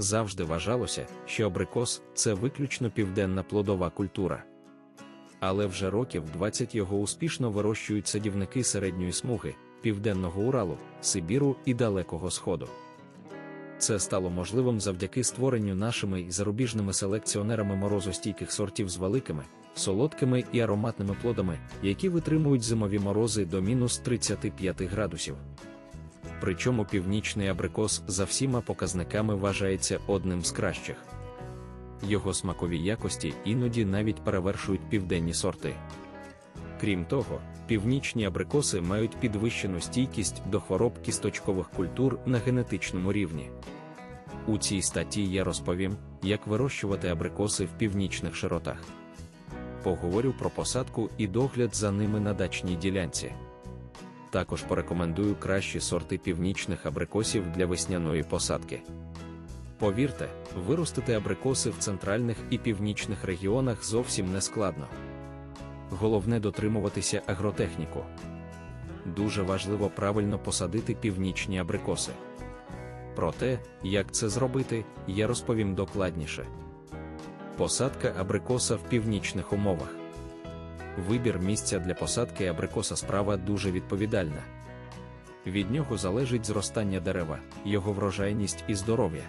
Завжди вважалося, що абрикос це виключно південна плодова культура. Але вже років 20 його успішно вирощують садівники середньої смуги, Південного Уралу, Сибіру і Далекого Сходу. Це стало можливим завдяки створенню нашими і зарубіжними селекціонерами морозостійких сортів з великими, солодкими і ароматними плодами, які витримують зимові морози до мінус 35 градусів. Причому північний абрикос за всіма показниками вважається одним з кращих. Його смакові якості іноді навіть перевершують південні сорти. Крім того, північні абрикоси мають підвищену стійкість до хвороб кісточкових культур на генетичному рівні. У цій статті я розповім, як вирощувати абрикоси в північних широтах. Поговорю про посадку і догляд за ними на дачній ділянці. Також порекомендую кращі сорти північних абрикосів для весняної посадки. Повірте, виростити абрикоси в центральних і північних регіонах зовсім не складно. Головне дотримуватися агротехніку. Дуже важливо правильно посадити північні абрикоси. Про те, як це зробити, я розповім докладніше. Посадка абрикоса в північних умовах. Вибір місця для посадки абрикоса справа дуже відповідальна. Від нього залежить зростання дерева, його врожайність і здоров'я.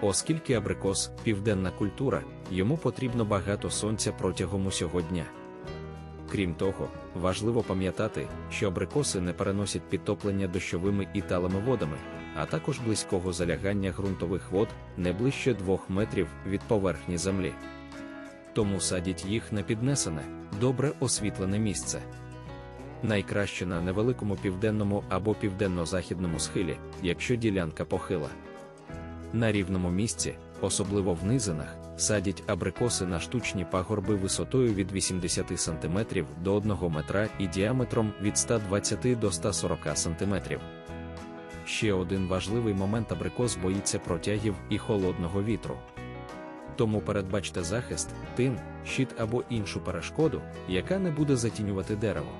Оскільки абрикос південна культура, йому потрібно багато сонця протягом усього дня. Крім того, важливо пам'ятати, що абрикоси не переносять підтоплення дощовими і талими водами, а також близького залягання ґрунтових вод не ближче 2 метрів від поверхні землі. Тому садіть їх на піднесене, добре освітлене місце. Найкраще на невеликому південному або південно-західному схилі, якщо ділянка похила. На рівному місці, особливо в низинах, садять абрикоси на штучні пагорби висотою від 80 см до 1 метра і діаметром від 120 до 140 см. Ще один важливий момент абрикос боїться протягів і холодного вітру. Тому передбачте захист, тин, щит або іншу перешкоду, яка не буде затінювати дерево.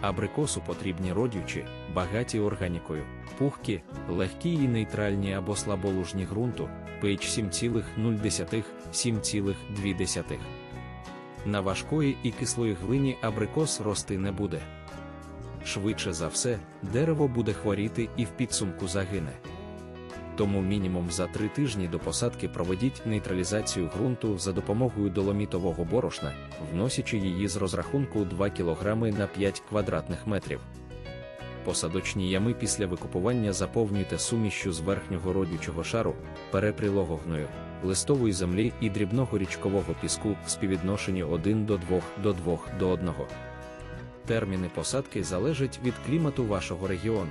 Абрикосу потрібні родючі, багаті органікою, пухкі, легкі і нейтральні або слаболужні ґрунту, pH 7,0, 7,2. На важкої і кислої глині абрикос рости не буде. Швидше за все, дерево буде хворіти і в підсумку загине. Тому мінімум за три тижні до посадки проведіть нейтралізацію ґрунту за допомогою доломітового борошна, вносячи її з розрахунку 2 кг на 5 квадратних метрів. Посадочні ями після викупування заповнюйте сумішю з верхнього родючого шару, перепрілого гною, листової землі і дрібного річкового піску в співвідношенні 1 до 2 до 2 до 1. Терміни посадки залежать від клімату вашого регіону.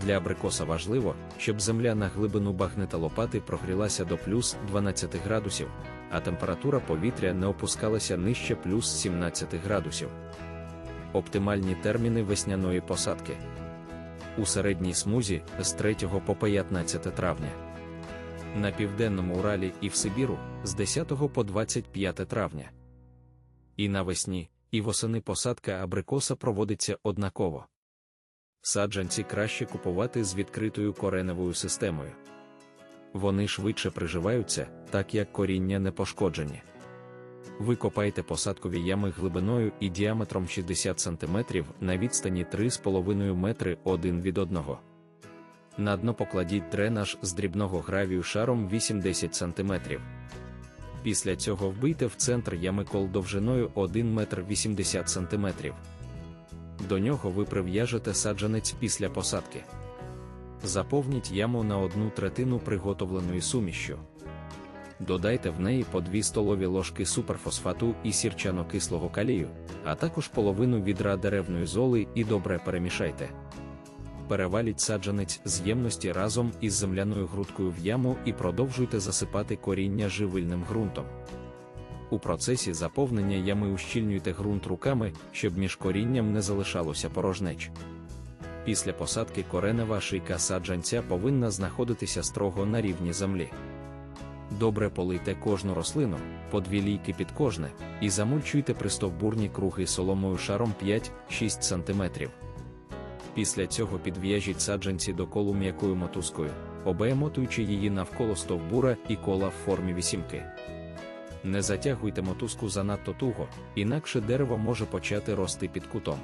Для абрикоса важливо, щоб земля на глибину багнета лопати прогрілася до плюс 12 градусів, а температура повітря не опускалася нижче плюс 17 градусів. Оптимальні терміни весняної посадки у середній смузі з 3 по 15 травня. На південному Уралі і в Сибіру з 10 по 25 травня. І навесні, і восени посадка абрикоса проводиться однаково саджанці краще купувати з відкритою кореневою системою. Вони швидше приживаються, так як коріння не пошкоджені. Ви копайте посадкові ями глибиною і діаметром 60 см на відстані 3,5 метри один від одного. На дно покладіть дренаж з дрібного гравію шаром 80 см. Після цього вбийте в центр ями кол довжиною 1 метр 80 см. До нього ви прив'яжете саджанець після посадки. Заповніть яму на одну третину приготовленої сумішю. Додайте в неї по 2 столові ложки суперфосфату і сірчано-кислого калію, а також половину відра деревної золи і добре перемішайте. Переваліть саджанець з ємності разом із земляною грудкою в яму і продовжуйте засипати коріння живильним ґрунтом. У процесі заповнення ями ущільнюйте ґрунт руками, щоб між корінням не залишалося порожнеч. Після посадки коренева шийка саджанця повинна знаходитися строго на рівні землі. Добре полийте кожну рослину, по дві лійки під кожне, і замульчуйте пристовбурні круги соломою шаром 5-6 см. Після цього підв'яжіть саджанці до колу м'якою мотузкою, обемотуючи її навколо стовбура і кола в формі вісімки. Не затягуйте мотузку занадто туго, інакше дерево може почати рости під кутом.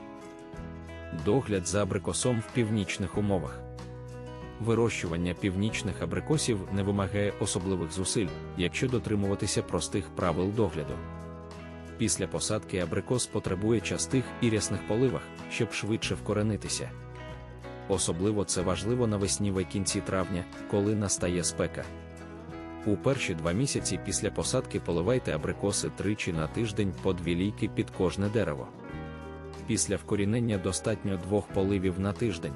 Догляд за абрикосом в північних умовах. Вирощування північних абрикосів не вимагає особливих зусиль, якщо дотримуватися простих правил догляду. Після посадки абрикос потребує частих і рясних поливах, щоб швидше вкоренитися. Особливо це важливо навесні в кінці травня, коли настає спека. У перші два місяці після посадки поливайте абрикоси тричі на тиждень по дві лійки під кожне дерево. Після вкорінення достатньо двох поливів на тиждень.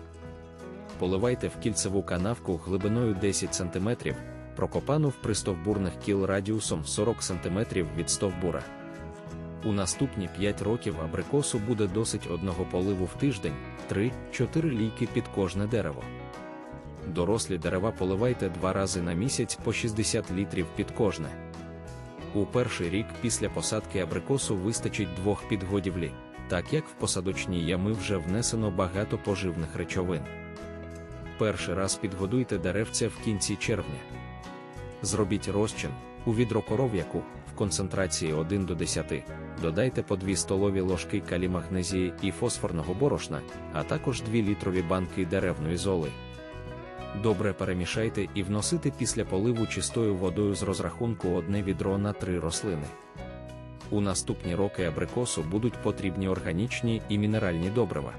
Поливайте в кільцеву канавку глибиною 10 см, прокопану в пристовбурних кіл радіусом 40 см від стовбура. У наступні 5 років абрикосу буде досить одного поливу в тиждень, 3-4 лійки під кожне дерево. Дорослі дерева поливайте два рази на місяць по 60 літрів під кожне. У перший рік після посадки абрикосу вистачить двох підгодівлі, так як в посадочні ями вже внесено багато поживних речовин. Перший раз підгодуйте деревця в кінці червня. Зробіть розчин у відро коров'яку в концентрації 1 до 10, додайте по 2 столові ложки калімагнезії і фосфорного борошна, а також 2 літрові банки деревної золи. Добре перемішайте і вносити після поливу чистою водою з розрахунку одне відро на три рослини. У наступні роки абрикосу будуть потрібні органічні і мінеральні добрива.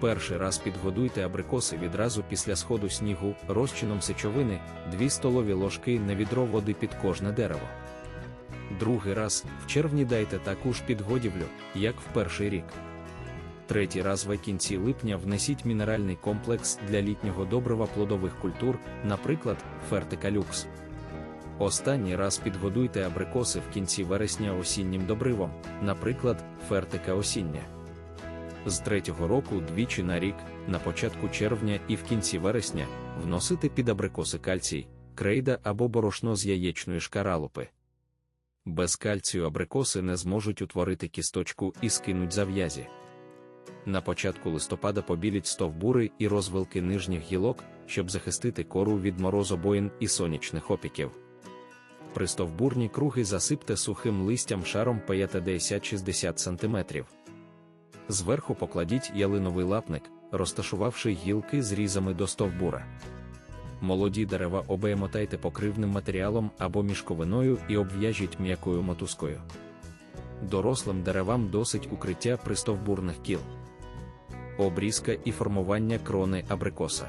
Перший раз підгодуйте абрикоси відразу після сходу снігу розчином сечовини 2 столові ложки на відро води під кожне дерево. Другий раз в червні дайте таку ж підгодівлю, як в перший рік. Третій раз в кінці липня внесіть мінеральний комплекс для літнього добрива плодових культур, наприклад, фертика люкс. Останній раз підгодуйте абрикоси в кінці вересня осіннім добривом, наприклад, фертика осіння. З третього року двічі на рік, на початку червня і в кінці вересня, вносити під абрикоси кальцій, крейда або борошно з яєчної шкаралупи. Без кальцію абрикоси не зможуть утворити кісточку і скинуть зав'язі. На початку листопада побіліть стовбури і розвилки нижніх гілок, щоб захистити кору від морозобоїн і сонячних опіків. Пристовбурні круги засипте сухим листям шаром 50-60 см. Зверху покладіть ялиновий лапник, розташувавши гілки з різами до стовбура. Молоді дерева обемотайте покривним матеріалом або мішковиною і обв'яжіть м'якою мотузкою. Дорослим деревам досить укриття пристовбурних кіл обрізка і формування крони абрикоса.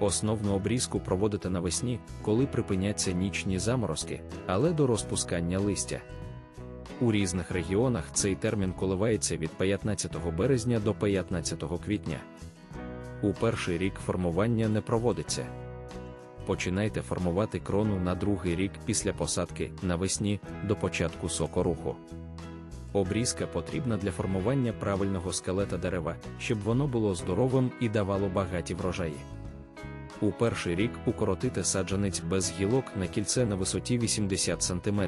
Основну обрізку проводите навесні, коли припиняться нічні заморозки, але до розпускання листя. У різних регіонах цей термін коливається від 15 березня до 15 квітня. У перший рік формування не проводиться. Починайте формувати крону на другий рік після посадки навесні до початку сокоруху. Обрізка потрібна для формування правильного скелета дерева, щоб воно було здоровим і давало багаті врожаї. У перший рік укоротити саджанець без гілок на кільце на висоті 80 см.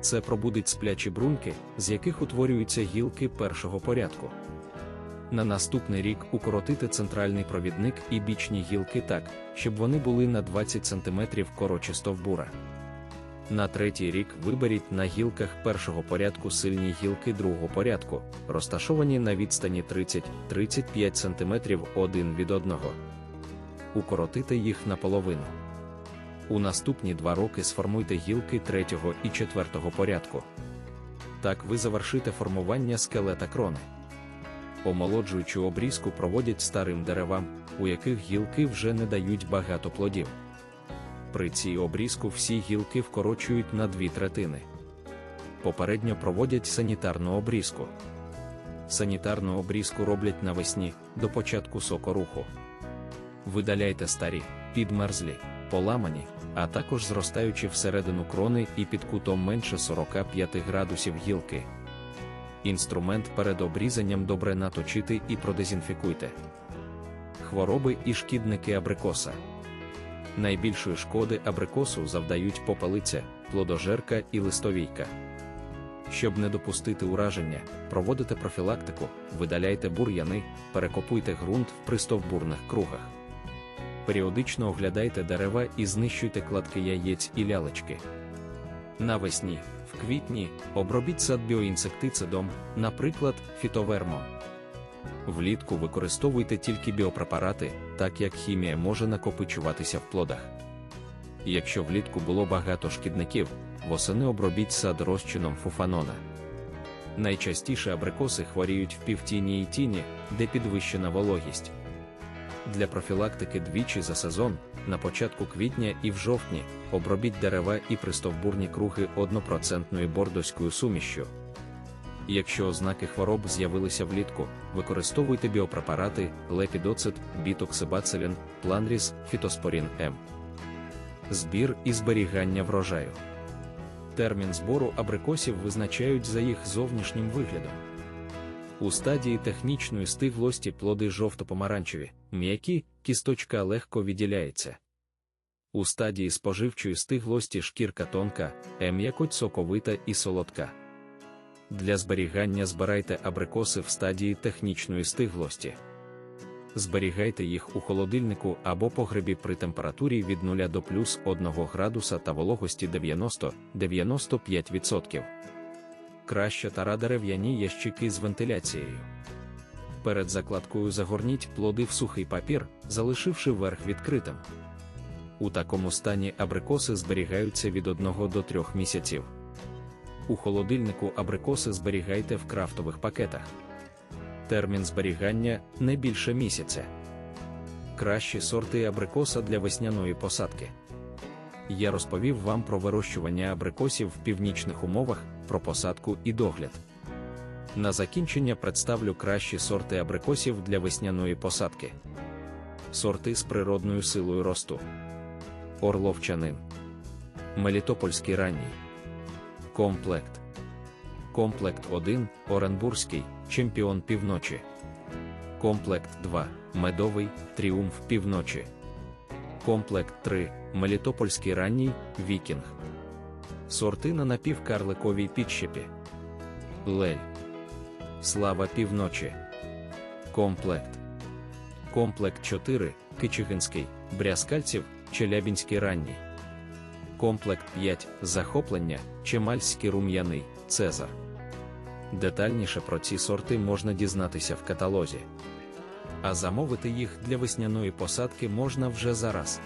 Це пробудить сплячі брунки, з яких утворюються гілки першого порядку. На наступний рік укоротити центральний провідник і бічні гілки так, щоб вони були на 20 см коротше стовбура. На третій рік виберіть на гілках першого порядку сильні гілки другого порядку, розташовані на відстані 30-35 см один від одного. Укоротите їх наполовину. У наступні два роки сформуйте гілки третього і четвертого порядку. Так ви завершите формування скелета крони. Омолоджуючу обрізку проводять старим деревам, у яких гілки вже не дають багато плодів. При цій обрізку всі гілки вкорочують на дві третини. Попередньо проводять санітарну обрізку. Санітарну обрізку роблять навесні до початку сокоруху. Видаляйте старі, підмерзлі, поламані, а також зростаючи всередину крони і під кутом менше 45 градусів гілки. Інструмент перед обрізанням добре наточити і продезінфікуйте. Хвороби і шкідники абрикоса. Найбільшої шкоди абрикосу завдають попелиця, плодожерка і листовійка. Щоб не допустити ураження, проводите профілактику, видаляйте бур'яни, перекопуйте ґрунт в пристовбурних кругах. періодично оглядайте дерева і знищуйте кладки яєць і лялечки. Навесні, в квітні, обробіть сад біоінсектицидом, наприклад, фітовермом. Влітку використовуйте тільки біопрепарати, так як хімія може накопичуватися в плодах. Якщо влітку було багато шкідників, восени обробіть сад розчином фуфанона. Найчастіше абрикоси хворіють в півтіні і тіні, де підвищена вологість. Для профілактики двічі за сезон, на початку квітня і в жовтні, обробіть дерева і пристовбурні круги 1% бордоською Якщо ознаки хвороб з'явилися влітку, використовуйте біопрепарати, лепідоцит, бітоксибацилін, планріс, фітоспорін М. Збір і зберігання врожаю. Термін збору абрикосів визначають за їх зовнішнім виглядом. У стадії технічної стиглості плоди жовто-помаранчеві, м'які, кісточка легко відділяється. У стадії споживчої стиглості шкірка тонка, м'якоть соковита і солодка. Для зберігання збирайте абрикоси в стадії технічної стиглості. Зберігайте їх у холодильнику або погребі при температурі від 0 до плюс 1 градуса та вологості 90-95%. Краще тара дерев'яні ящики з вентиляцією. Перед закладкою загорніть плоди в сухий папір, залишивши верх відкритим. У такому стані абрикоси зберігаються від 1 до 3 місяців. У холодильнику абрикоси зберігайте в крафтових пакетах. Термін зберігання не більше місяця. Кращі сорти абрикоса для весняної посадки. Я розповів вам про вирощування абрикосів в північних умовах, про посадку і догляд. На закінчення представлю кращі сорти абрикосів для весняної посадки. Сорти з природною силою росту. Орловчанин. Мелітопольський ранній. Комплект. Комплект 1 Оренбурзький, чемпіон півночі. Комплект 2 Медовий Тріумф півночі. Комплект 3 Мелітопольський ранній Вікінг. Сорти на напівкарликовій підщепі. Лель. Слава півночі. Комплект. Комплект 4 Кичигинський, Брязкальців, Челябінський ранній. Комплект 5 Захоплення, Чемальський рум'яний, Цезар. Детальніше про ці сорти можна дізнатися в каталозі. А замовити їх для весняної посадки можна вже зараз.